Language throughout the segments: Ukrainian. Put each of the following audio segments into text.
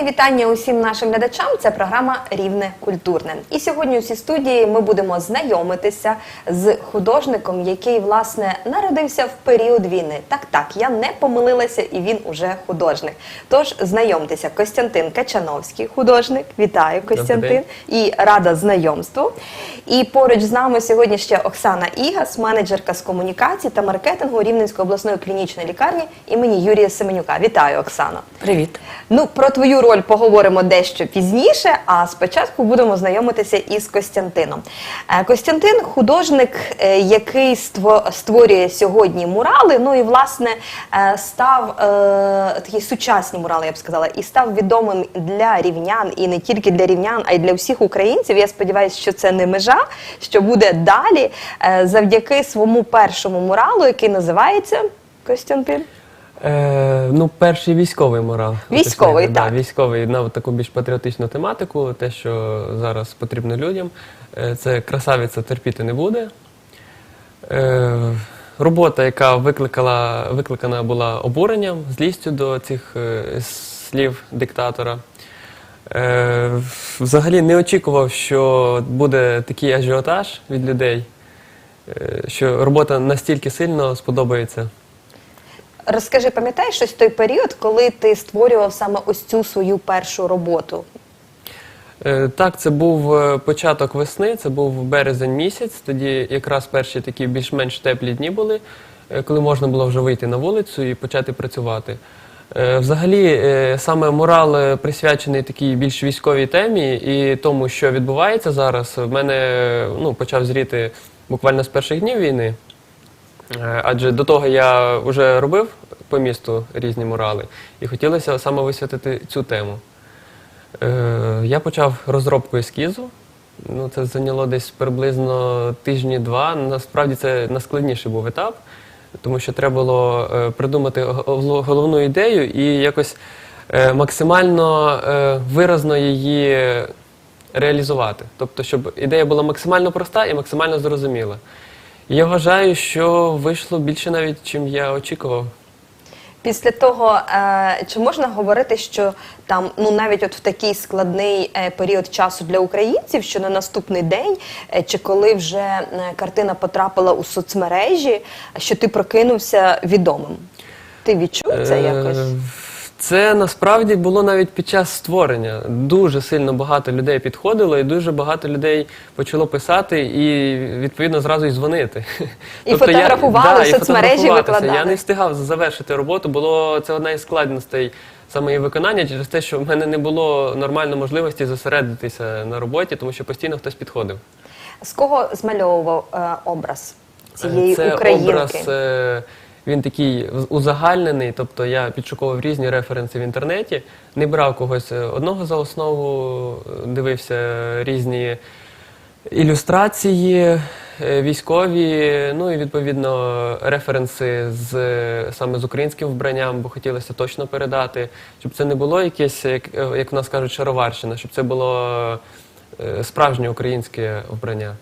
Моє вітання усім нашим глядачам. Це програма Рівне культурне. І сьогодні у цій студії ми будемо знайомитися з художником, який власне народився в період війни. Так, так, я не помилилася, і він уже художник. Тож знайомтеся, Костянтин Качановський, художник. Вітаю, Костянтин, і рада знайомству. І поруч з нами сьогодні ще Оксана Ігас, менеджерка з комунікації та маркетингу Рівненської обласної клінічної лікарні імені Юрія Семенюка. Вітаю, Оксана. Привіт. Ну, про твою роль поговоримо дещо пізніше, а спочатку будемо знайомитися із Костянтином. Е, Костянтин художник, е, який ство- створює сьогодні мурали. Ну і власне е, став такі сучасні мурали, я б сказала, і став відомим для рівнян, і не тільки для рівнян, а й для всіх українців. Я сподіваюся, що це не межа, що буде далі завдяки своєму першому муралу, який називається Костянтин. Е, ну, перший військовий морал. Військовий, так. Да, військовий на таку більш патріотичну тематику, те, що зараз потрібно людям. Е, це красавиця терпіти не буде. Е, робота, яка викликала, викликана була обуренням, злістю до цих е, слів диктатора. Е, взагалі не очікував, що буде такий ажіотаж від людей, е, що робота настільки сильно сподобається. Розкажи, пам'ятаєш щось той період, коли ти створював саме ось цю свою першу роботу? Е, Так, це був е, початок весни, це був березень місяць. Тоді якраз перші такі більш-менш теплі дні були, е, коли можна було вже вийти на вулицю і почати працювати. Взагалі, саме мурал е, присвячений такій більш військовій темі і тому, що відбувається зараз. В мене ну, почав зріти буквально з перших днів війни. Е, Адже до того я вже робив по місту різні мурали, і хотілося саме висвятити цю тему. Е, Я почав розробку ескізу. Ну, це зайняло десь приблизно тижні-два. Насправді це найскладніший був етап, тому що треба було е, придумати головну ідею і якось максимально виразно її реалізувати. Тобто, щоб ідея була максимально проста і максимально зрозуміла. Я вважаю, що вийшло більше навіть, чим я очікував. Після того, е, чи можна говорити, що там, ну навіть от в такий складний е, період часу для українців, що на наступний день, е, чи коли вже е, картина потрапила у соцмережі, що ти прокинувся відомим? Ти відчув це Е, якось? Це насправді було навіть під час створення. Дуже сильно багато людей підходило, і дуже багато людей почало писати і відповідно зразу й дзвонити. І фотографували, в і соцмережі викладали. Я не встигав завершити роботу. Було це одна із складностей саме її виконання через те, що в мене не було нормально можливості зосередитися на роботі, тому що постійно хтось підходив. З кого змальовував е, образ цієї Це українки? образ, е, він такий узагальнений, тобто я підшуковував різні референси в інтернеті, не брав когось е, одного за основу, е, дивився різні ілюстрації е, військові, ну і відповідно референси з саме з українським вбранням, бо хотілося точно передати, щоб це не було якесь, як, як в нас кажуть, шароварщина, щоб це було справжнє українське вбрання.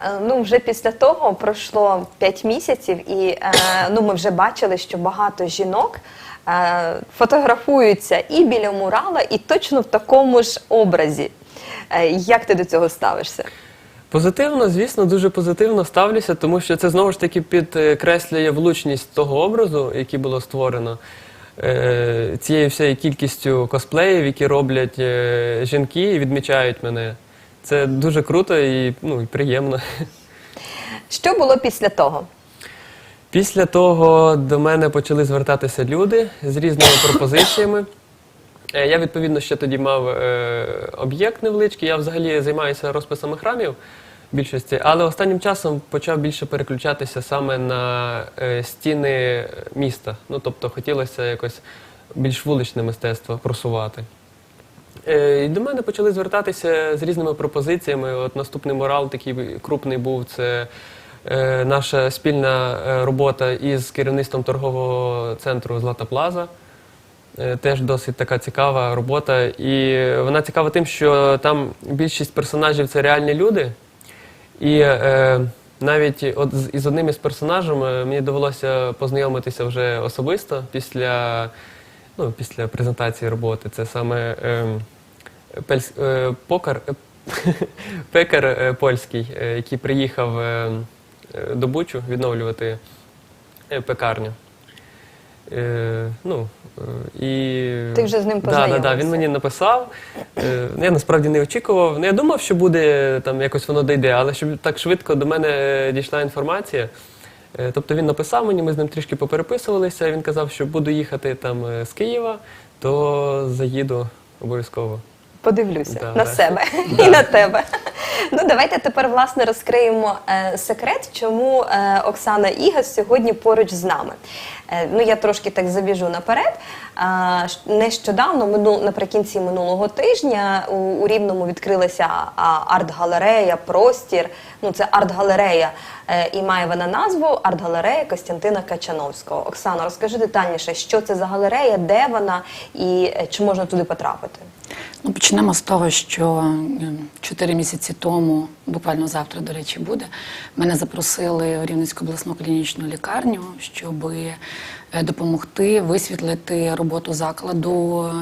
Е, Ну, вже після того пройшло 5 місяців, і е, ну, ми вже бачили, що багато жінок е, фотографуються і біля мурала, і точно в такому ж образі. Як ти до цього ставишся? Позитивно, звісно, дуже позитивно ставлюся, тому що це знову ж таки підкреслює влучність того образу, який було створено. Цією всією кількістю косплеїв, які роблять жінки і відмічають мене. Це дуже круто і, ну, і приємно. Що було після того? Після того до мене почали звертатися люди з різними пропозиціями. Е, Я відповідно ще тоді мав е, об'єкт невеличкий. Я взагалі займаюся розписами храмів більшості, але останнім часом почав більше переключатися саме на е, стіни міста. Ну тобто хотілося якось більш вуличне мистецтво просувати. Е, до мене почали звертатися з різними пропозиціями. От наступний морал такий крупний був це е, наша спільна е, робота із керівництвом торгового центру Злата Плаза. Теж досить така цікава робота. І вона цікава тим, що там більшість персонажів це реальні люди. І навіть от з- із одним із персонажем е, мені довелося познайомитися вже особисто після ну, після презентації роботи. Це саме ем, пельс, е, покар, е, пекар е, польський, е, який приїхав е, е, до Бучу відновлювати е, пекарню. Е, ну, е, і... Ти вже з ним да, да, да. Він мені написав. Е, я насправді не очікував. Ну, я думав, що буде там якось воно дійде, але щоб так швидко до мене дійшла інформація. Е, Тобто він написав мені, ми з ним трішки попереписувалися. Він казав, що буду їхати там е, з Києва, то заїду обов'язково. Подивлюся Да, на да. себе Да. і на тебе. Ну давайте тепер власне розкриємо е, секрет, чому е, Оксана Ігас сьогодні поруч з нами. Е, ну я трошки так забіжу наперед. Ш- нещодавно, мину, наприкінці минулого тижня, у, у Рівному відкрилася арт-галерея, простір. Ну це арт-галерея е, і має вона назву арт-галерея Костянтина Качановського. Оксана, розкажи детальніше, що це за галерея, де вона і е, чи можна туди потрапити? Ну, почнемо з того, що е, чотири місяці тому, буквально завтра, до речі, буде, мене запросили в Рівненську обласну клінічну лікарню, щоб допомогти висвітлити роботу закладу е,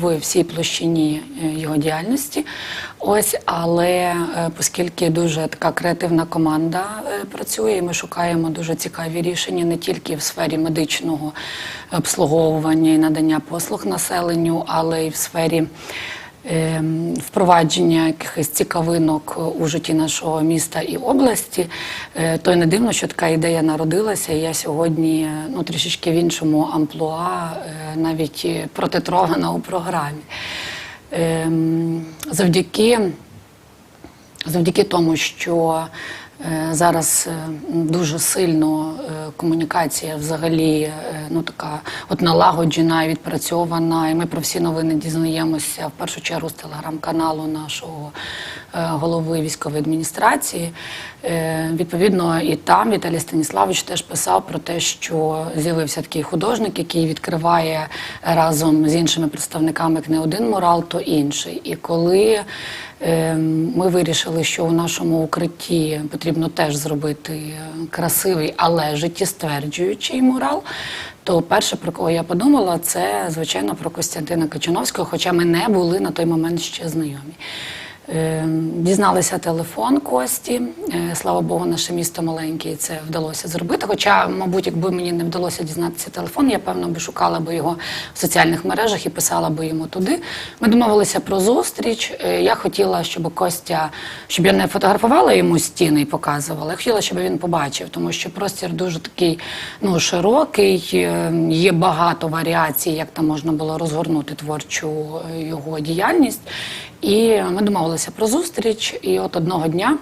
в всій площині е, його діяльності. Ось, але е, оскільки дуже така креативна команда е, працює, і ми шукаємо дуже цікаві рішення не тільки в сфері медичного обслуговування і надання послуг населенню, але й в сфері впровадження якихось цікавинок у житті нашого міста і області, е, то й не дивно, що така ідея народилася. І я сьогодні е, ну, трішечки в іншому амплуа, е, навіть е, протитрована у програмі. Ем, Завдяки завдяки тому, що е, зараз е, дуже сильно е, комунікація взагалі е, ну така от налагоджена відпрацьована, і ми про всі новини дізнаємося в першу чергу з телеграм-каналу нашого. е, голови військової адміністрації. Е, Відповідно, і там Віталій Станіславович теж писав про те, що з'явився такий художник, який відкриває разом з іншими представниками як не один мурал, то інший. І коли е, ми вирішили, що у нашому укритті потрібно теж зробити е, красивий, але життєстверджуючий мурал. То перше, про кого я подумала, це звичайно про Костянтина Качановського, хоча ми не були на той момент ще знайомі. Е, Дізналися телефон Кості. Е, Слава Богу, наше місто маленьке, і це вдалося зробити. Хоча, мабуть, якби мені не вдалося дізнатися телефон, я певно би шукала би його в соціальних мережах і писала би йому туди. Ми домовилися про зустріч. Е, Я хотіла, щоб Костя, щоб я не фотографувала йому стіни і показувала. Я хотіла, щоб він побачив, тому що простір дуже такий ну, широкий, е, є багато варіацій, як там можна було розгорнути творчу його діяльність. І ми домовилися про зустріч. І от одного дня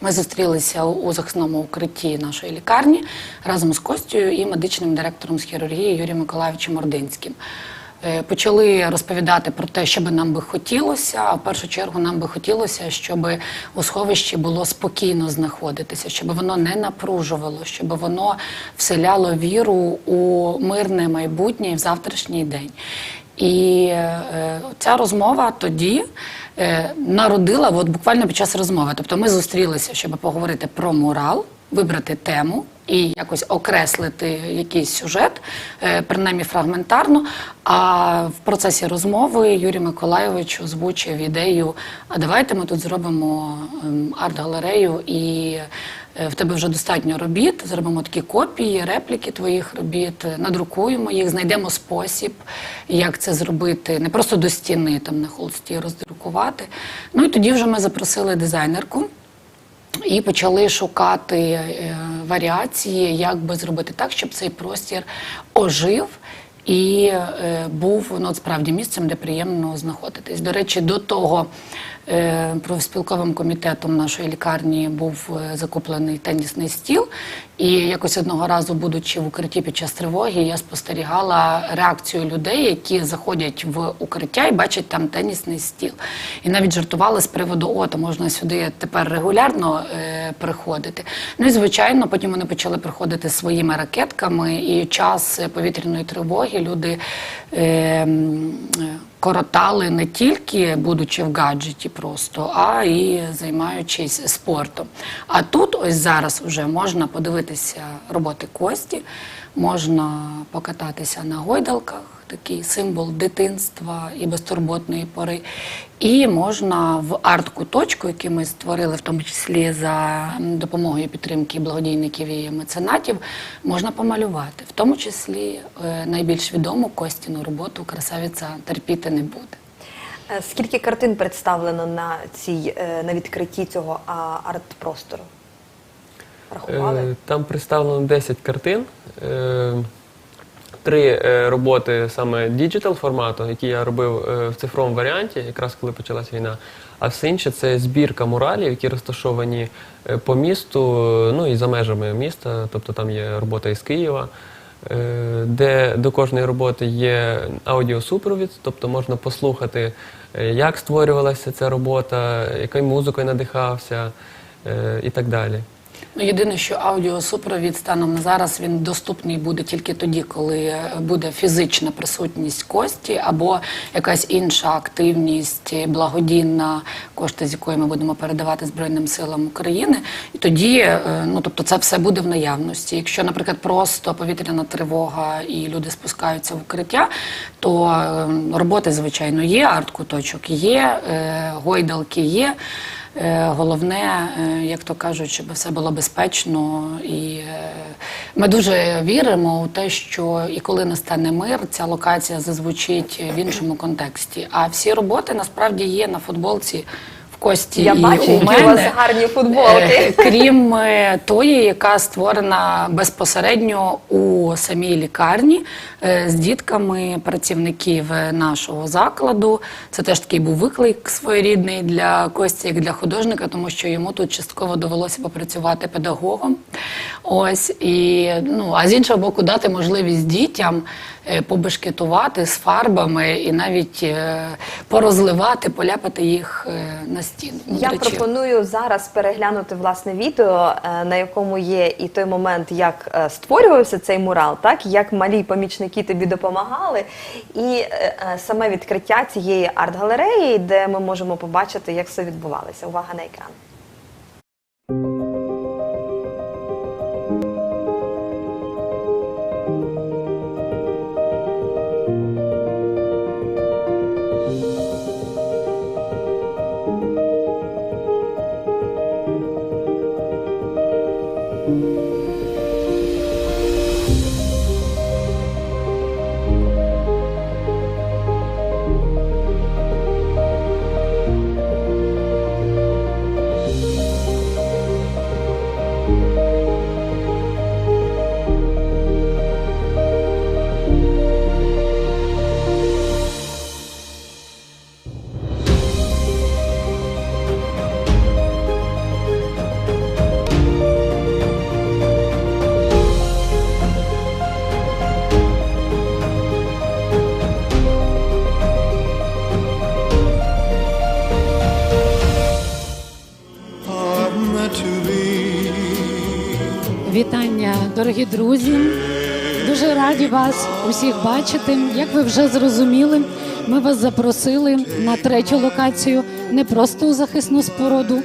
ми зустрілися у захисному укритті нашої лікарні разом з Костю і медичним директором з хірургії Юрієм Миколаївичем Ординським. Е, Почали розповідати про те, що би нам би хотілося. А в першу чергу нам би хотілося, щоб у сховищі було спокійно знаходитися, щоб воно не напружувало, щоб воно вселяло віру у мирне майбутнє і в завтрашній день. І е, ця розмова тоді е, народила от буквально під час розмови. Тобто ми зустрілися, щоб поговорити про морал, вибрати тему і якось окреслити якийсь сюжет, е, принаймні фрагментарно. А в процесі розмови Юрій Миколайович озвучив ідею: а давайте ми тут зробимо ем, арт-галерею і. Е, В тебе вже достатньо робіт, зробимо такі копії, репліки твоїх робіт, е, надрукуємо їх, знайдемо спосіб, як це зробити, не просто до стіни, там на холсті роздрукувати. Ну і тоді вже ми запросили дизайнерку. І почали шукати е, варіації, як би зробити так, щоб цей простір ожив і був ну, справді місцем, де приємно знаходитись. До речі, до того профспілковим комітетом нашої лікарні був е, закуплений тенісний стіл. І якось одного разу, будучи в укритті під час тривоги, я спостерігала реакцію людей, які заходять в укриття і бачать там тенісний стіл. І навіть жартували з приводу, о, то можна сюди тепер регулярно е, приходити. Ну і звичайно, потім вони почали приходити своїми ракетками, і час е, повітряної тривоги люди. Е, е, не тільки будучи в гаджеті просто, а і займаючись спортом. А тут ось зараз вже можна подивитися роботи Кості, можна покататися на гойдалках, такий символ дитинства і безтурботної пори. І можна в арт-куточку, який ми створили, в тому числі за допомогою підтримки благодійників і меценатів, можна помалювати. В тому числі е, найбільш відому Костіну роботу красавиця терпіти не буде. Е, Скільки картин представлено на цій е, на відкритті цього арт-простору? Рахували? Там представлено 10 картин. Три е, роботи саме діджитал формату, які я робив е, в цифровому варіанті, якраз коли почалася війна. А все інше це збірка муралів, які розташовані е, по місту, ну і за межами міста. Тобто там є робота із Києва, де до кожної роботи є аудіосупровід, тобто можна послухати, як створювалася ця робота, якою музикою надихався і так далі. Ну, єдине, що аудіосупровід станом на зараз він доступний буде тільки тоді, коли е, буде фізична присутність кості або якась інша активність е, благодійна, кошти з якої ми будемо передавати Збройним силам України. І тоді, е, ну тобто, це все буде в наявності. Якщо, наприклад, просто повітряна тривога і люди спускаються в укриття, то роботи звичайно є, арт-куточок є, гойдалки є. Е, Головне, е, як то кажуть, щоб все було безпечно, і е, ми дуже віримо у те, що і коли настане мир, ця локація зазвучить в іншому контексті. А всі роботи насправді є на футболці в кості. Я і бачу, у які у мене. вас гарні футболки. Е, Крім е, тої, яка створена безпосередньо у самій лікарні е, з дітками працівників е, нашого закладу. Це теж такий був виклик своєрідний для Кості, як для художника, тому що йому тут частково довелося попрацювати педагогом. Ось і ну а з іншого боку, дати можливість дітям побешкетувати з фарбами і навіть е, порозливати, поляпати їх е, на стіну. Я пропоную зараз переглянути власне відео, е, на якому є і той момент, як е, створювався цей мурал, так як малі помічники тобі допомагали, і е, е, саме відкриття цієї арт-галереї, де ми можемо побачити, як все відбувалося. Увага на екран. Вітання, дорогі друзі. Дуже раді вас усіх бачити. Як ви вже зрозуміли, ми вас запросили на третю локацію не просто у захисну споруду,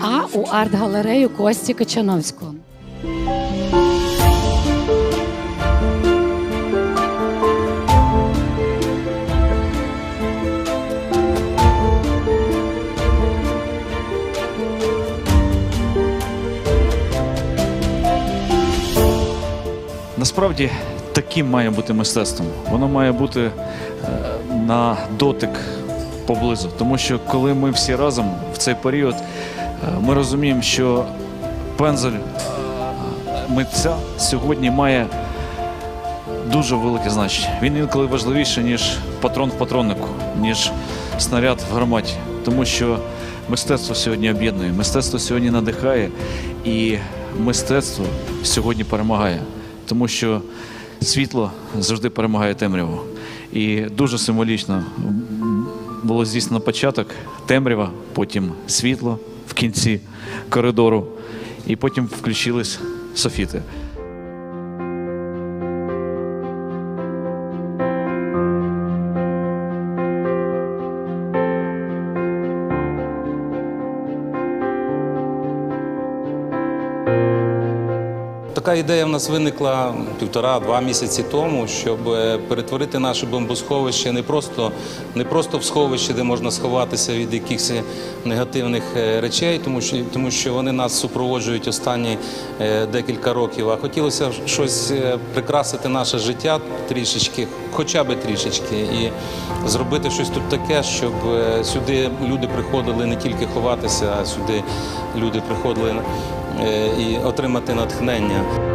а у арт-галерею Кості Качановського. Насправді таким має бути мистецтвом. Воно має бути е, на дотик поблизу. Тому що коли ми всі разом в цей період, е, ми розуміємо, що пензель е, митця сьогодні має дуже велике значення. Він інколи важливіший, ніж патрон в патроннику, ніж снаряд в гарматі. Тому що мистецтво сьогодні об'єднує, мистецтво сьогодні надихає, і мистецтво сьогодні перемагає. Тому що світло завжди перемагає темряву. І дуже символічно було здійснено початок темрява, потім світло в кінці коридору, і потім включились софіти. Така ідея в нас виникла півтора-два місяці тому, щоб е, перетворити наше бомбосховище не просто, не просто в сховище, де можна сховатися від якихось негативних е, речей, тому що, тому що вони нас супроводжують останні е, декілька років. А хотілося щось е, прикрасити наше життя трішечки, хоча б трішечки, і зробити щось тут таке, щоб е, сюди люди приходили не тільки ховатися, а сюди люди приходили е, і отримати натхнення.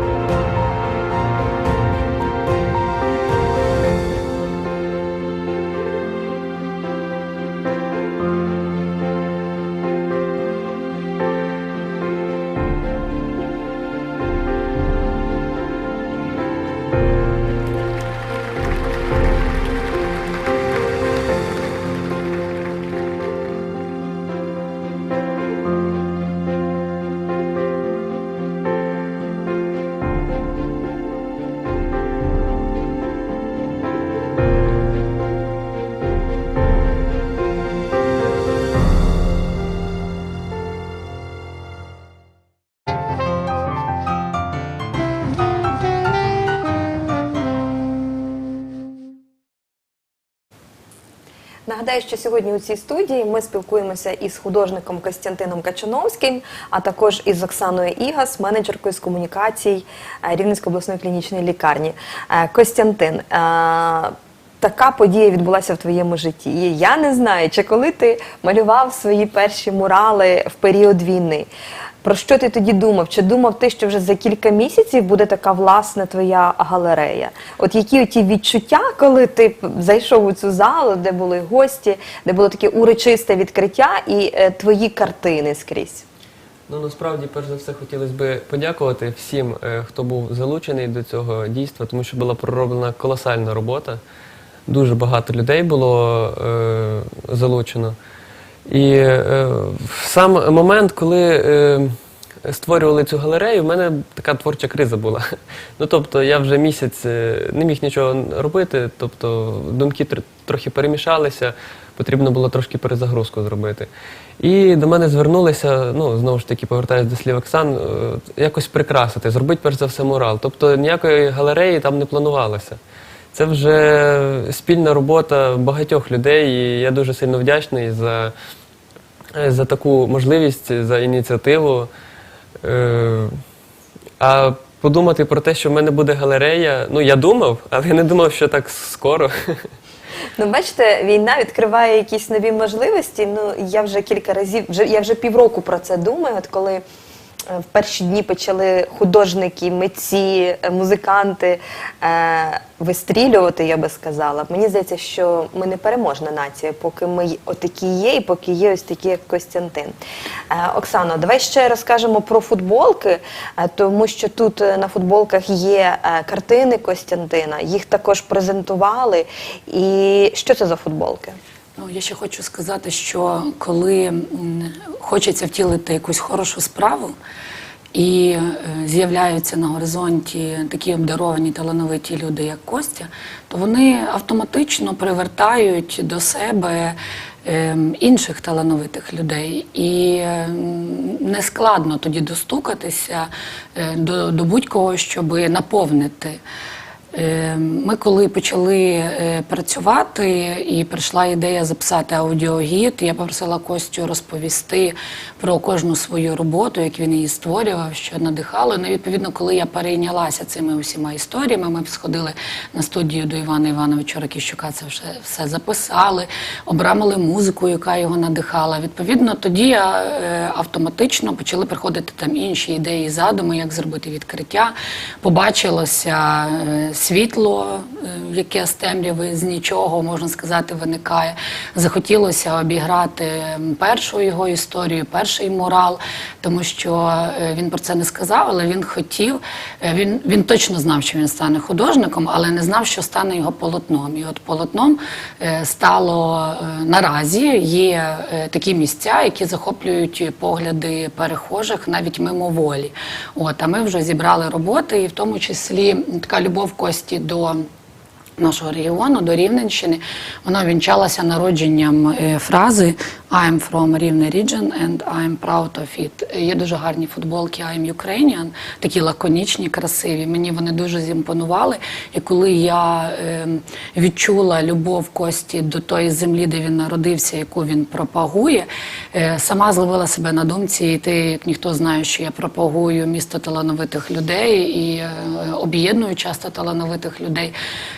Нагадаю, що сьогодні у цій студії ми спілкуємося із художником Костянтином Качановським, а також із Оксаною Ігас, менеджеркою з комунікацій е, Рівненської обласної клінічної лікарні. Е, Костянтин, е, така подія відбулася в твоєму житті. Я не знаю, чи коли ти малював свої перші мурали в період війни. Про що ти тоді думав? Чи думав ти, що вже за кілька місяців буде така власна твоя галерея? От які ті відчуття, коли ти зайшов у цю залу, де були гості, де було таке урочисте відкриття і е, твої картини скрізь? Ну насправді, перш за все, хотілося б подякувати всім, е, хто був залучений до цього дійства, тому що була пророблена колосальна робота. Дуже багато людей було е, залучено. І е, сам момент, коли е, створювали цю галерею, в мене така творча криза була. Ну тобто я вже місяць е, не міг нічого робити, тобто думки тр- трохи перемішалися, потрібно було трошки перезагрузку зробити. І до мене звернулися, ну знову ж таки, повертаюся до слів Оксан, е, якось прикрасити, зробити перш за все мурал. Тобто ніякої галереї там не планувалося. Це вже спільна робота багатьох людей, і я дуже сильно вдячний за, за таку можливість, за ініціативу. Е, А подумати про те, що в мене буде галерея, ну я думав, але я не думав, що так скоро. Ну, бачите, війна відкриває якісь нові можливості. Ну, я вже кілька разів, вже я вже півроку про це думаю. От коли е, в перші дні почали художники, митці, е, музиканти е, вистрілювати, я би сказала. Мені здається, що ми не переможна нація, поки ми отакі є, і поки є ось такі, як Костянтин. Е, Оксано, давай ще розкажемо про футболки, е, тому що тут е, на футболках є е, картини Костянтина, їх також презентували. І що це за футболки? Ну, я ще хочу сказати, що коли хочеться втілити якусь хорошу справу, і е, з'являються на горизонті такі обдаровані талановиті люди, як Костя, то вони автоматично привертають до себе ем, інших талановитих людей. І ем, не складно тоді достукатися е, до, до будь-кого, щоб наповнити. Е, Ми коли почали е, працювати і прийшла ідея записати аудіогід, я попросила Костю розповісти про кожну свою роботу, як він її створював, що надихало. Ну, відповідно, коли я перейнялася цими усіма історіями, ми сходили на студію до Івана Івановича Ракіщука, це вже все записали, обрамили музику, яка його надихала. Відповідно, тоді я е, автоматично почали приходити там інші ідеї, задуми, як зробити відкриття. Побачилося е, світло, е, яке з темряви з нічого можна сказати виникає. Захотілося обіграти першу його історію, перший морал, тому що е, він про це не сказав, але він хотів. е, Він, він точно знав, що він стане художником, але не знав, що стане його полотном. І от полотном стало наразі є такі місця, які захоплюють погляди перехожих навіть мимоволі. От, а ми вже зібрали роботи, і в тому числі така любов Кості до нашого регіону, до Рівненщини, вона вінчалася народженням е, фрази I'm from Rivne region and I'm proud of it. Є дуже гарні футболки I'm Ukrainian, такі лаконічні, красиві. Мені вони дуже зімпонували. І коли я е, відчула любов Кості до тої землі, де він народився, яку він пропагує, е, сама зловила себе на думці, і ти, як ніхто знає, що я пропагую місто талановитих людей і е, об'єдную часто талановитих людей.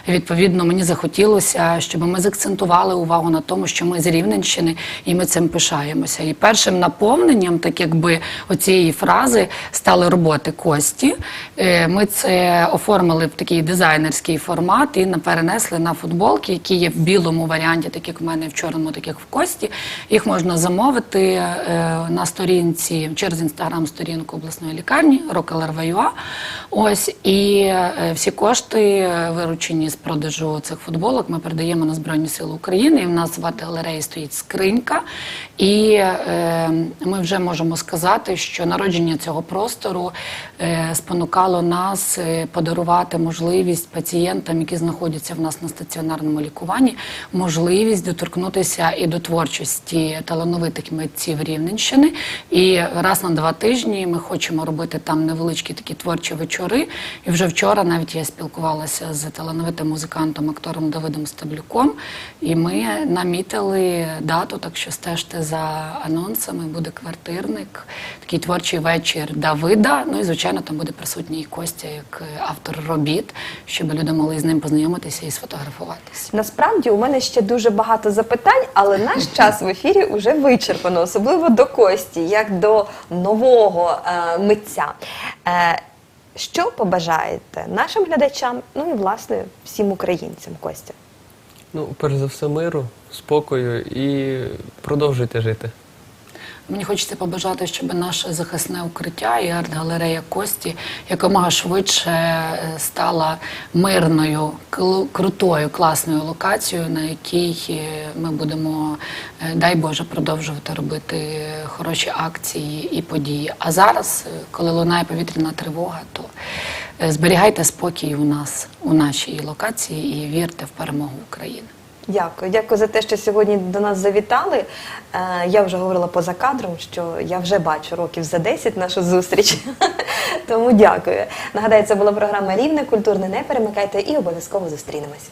Відповідно, мені захотілося, щоб ми закцентували увагу на тому, що ми з Рівненщини і ми цим пишаємося. І першим наповненням, так якби оцієї фрази, стали роботи Кості. Е, Ми це оформили в такий дизайнерський формат і перенесли на футболки, які є в білому варіанті, так як в мене в чорному, так як в Кості. Їх можна замовити е, на сторінці через інстаграм-сторінку обласної лікарні Рокалерваюа. Ось і е, всі кошти, е, виручені з продажу цих футболок, ми передаємо на Збройні Сили України. І в нас в арт-галереї стоїть скринька. І е, ми вже можемо сказати, що народження цього простору е, спонукало нас е, подарувати можливість пацієнтам, які знаходяться в нас на стаціонарному лікуванні, можливість доторкнутися і до творчості талановитих митців Рівненщини. І раз на два тижні ми хочемо робити там невеличкі такі творчі вечори. І вже вчора навіть я спілкувалася з талановитим музикантом, актором Давидом Стаблюком, і ми намітили дату, так що стежте за анонсами. Буде квартирник, такий творчий вечір Давида. Ну і звичайно, там буде присутній Костя як е, автор робіт, щоб люди могли з ним познайомитися і сфотографуватися. Насправді у мене ще дуже багато запитань, але наш час в ефірі вже вичерпано, особливо до Кості, як до нового е, митця. Е, що побажаєте нашим глядачам, ну і власне всім українцям, Костя? Ну, перш за все, миру, спокою і продовжуйте жити. Мені хочеться побажати, щоб наше захисне укриття і арт-галерея Кості якомога швидше е, стала мирною, крутою, класною локацією, на якій е, ми будемо, е, дай Боже, продовжувати робити хороші акції і події. А зараз, коли лунає повітряна тривога, то зберігайте спокій у нас, у нашій локації, і вірте в перемогу України. Дякую, дякую за те, що сьогодні до нас завітали. Е, я вже говорила поза кадром, що я вже бачу років за 10 нашу зустріч. Тому дякую. Нагадаю, це була програма Рівне культурне. Не перемикайте і обов'язково зустрінемось.